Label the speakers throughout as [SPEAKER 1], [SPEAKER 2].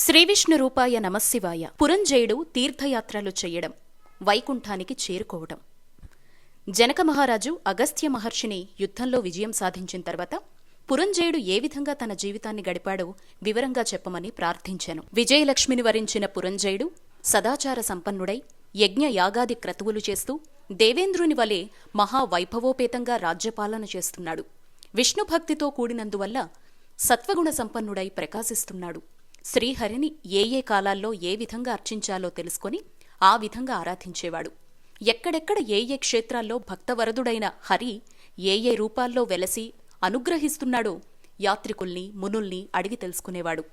[SPEAKER 1] శ్రీవిష్ణు రూపాయ నమశివాయ పురంజయుడు తీర్థయాత్రలు చెయ్యడం వైకుంఠానికి చేరుకోవడం జనక మహారాజు అగస్త్య మహర్షిని యుద్ధంలో విజయం సాధించిన తర్వాత పురంజయుడు ఏ విధంగా తన జీవితాన్ని గడిపాడో వివరంగా చెప్పమని ప్రార్థించాను. విజయలక్ష్మిని వరించిన పురంజయుడు సదాచార సంపన్నుడై యజ్ఞ యాగాది క్రతువులు చేస్తూ దేవేంద్రుని వలె మహావైభవోపేతంగా రాజ్యపాలన చేస్తున్నాడు. విష్ణుభక్తితో కూడినందువల్ల సత్వగుణ సంపన్నుడై ప్రకాశిస్తున్నాడు. శ్రీహరిని ఏ ఏ కాలాల్లో ఏ విధంగా అర్చించాలో తెలుసుకొని ఆ విధంగా ఆరాధించేవాడు. ఎక్కడెక్కడ ఏ ఏ క్షేత్రాల్లో భక్తవరదుడైన హరి ఏ ఏ రూపాల్లో వెలసి అనుగ్రహిస్తున్నాడో యాత్రికుల్ని మునుల్ని అడిగి తెలుసుకునేవాడు.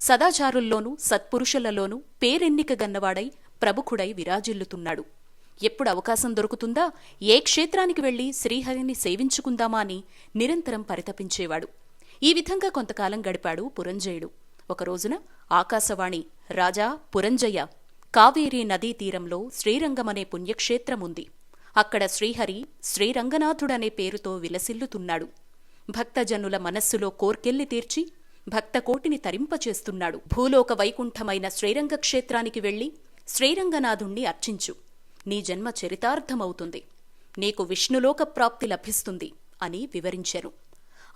[SPEAKER 1] సదాచారుల్లోనూ సత్పురుషులలోనూ పేరెన్నిక గన్నవాడై ప్రముఖుడై విరాజిల్లుతున్నాడు. ఎప్పుడు అవకాశం దొరుకుతుందా ఏ క్షేత్రానికి వెళ్ళి శ్రీహరిని సేవించుకుందామా అని నిరంతరం పరితపించేవాడు. ఈ విధంగా కొంతకాలం గడిపాడు పురంజయుడు. ఒక రోజున ఆకాశవాణి రాజా పురంజయ కావేరీ నదీ తీరంలో శ్రీరంగమనే పుణ్యక్షేత్రముంది. అక్కడ శ్రీహరి శ్రీరంగనాథుడనే పేరుతో విలసిల్లుతున్నాడు. భక్తజనుల మనస్సులో కోర్కెల్లి తీర్చి భక్తకోటిని తరింపచేస్తున్నాడు. భూలోక వైకుంఠమైన శ్రీరంగ క్షేత్రానికి వెళ్ళి శ్రీరంగనాథుణ్ణి అర్చించు. నీ జన్మ చరితార్థమవుతుంది. నీకు విష్ణులోక ప్రాప్తి లభిస్తుంది అని వివరించారు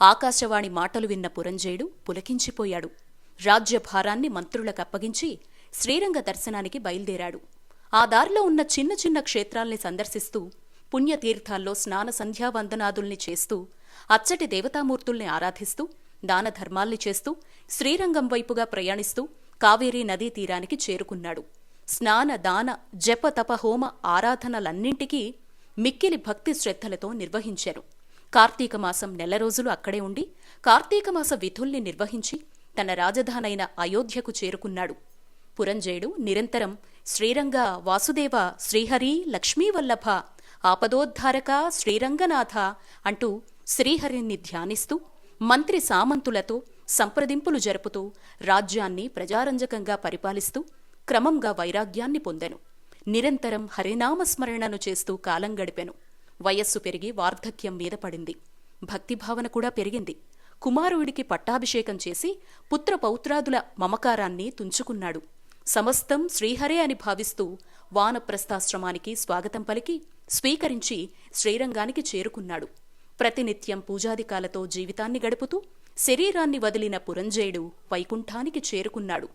[SPEAKER 1] ఆకాశవాణి మాటలు విన్న పురంజయుడు పులకించిపోయాడు. రాజ్యభారాన్ని మంత్రులకప్పగించి శ్రీరంగ దర్శనానికి బయలుదేరాడు. ఆ దారిలో ఉన్న చిన్న చిన్న క్షేత్రాల్ని సందర్శిస్తూ పుణ్యతీర్థాల్లో స్నాన సంధ్యావందనాదుల్ని చేస్తూ అచ్చటి దేవతామూర్తుల్ని ఆరాధిస్తూ దాన ధర్మాల్ని చేస్తూ శ్రీరంగం వైపుగా ప్రయాణిస్తూ కావేరీ నదీ తీరానికి చేరుకున్నాడు. స్నాన దాన జప తప హోమ ఆరాధనలన్నింటికీ మిక్కిలి భక్తి శ్రద్ధలతో నిర్వహించారు. కార్తీక మాసం నెల రోజులు అక్కడే ఉండి కార్తీక మాస విధుల్ని నిర్వహించి తన రాజధానైన అయోధ్యకు చేరుకున్నాడు. పురంజయుడు నిరంతరం శ్రీరంగ వాసుదేవ శ్రీహరి లక్ష్మీవల్లభ ఆపదోద్ధారక శ్రీరంగనాథ అంటూ శ్రీహరిని ధ్యానిస్తూ మంత్రి సామంతులతో సంప్రదింపులు జరుపుతూ రాజ్యాన్ని ప్రజారంజకంగా పరిపాలిస్తూ క్రమంగా వైరాగ్యాన్ని పొందెను. నిరంతరం హరినామస్మరణను చేస్తూ కాలం గడిపెను. వయస్సు పెరిగి వార్ధక్యం మీద పడింది. భక్తిభావన కూడా పెరిగింది. కుమారుడికి పట్టాభిషేకం చేసి పుత్ర పౌత్రాదుల మమకారాన్ని తుంచుకున్నాడు. సమస్తం శ్రీహరే అని భావిస్తూ వానప్రస్థాశ్రమానికి స్వాగతం పలికి స్వీకరించి శ్రీరంగానికి చేరుకున్నాడు. ప్రతినిత్యం పూజాదికాలతో జీవితాన్ని గడుపుతూ శరీరాన్ని వదిలిన పురంజయుడు వైకుంఠానికి చేరుకున్నాడు.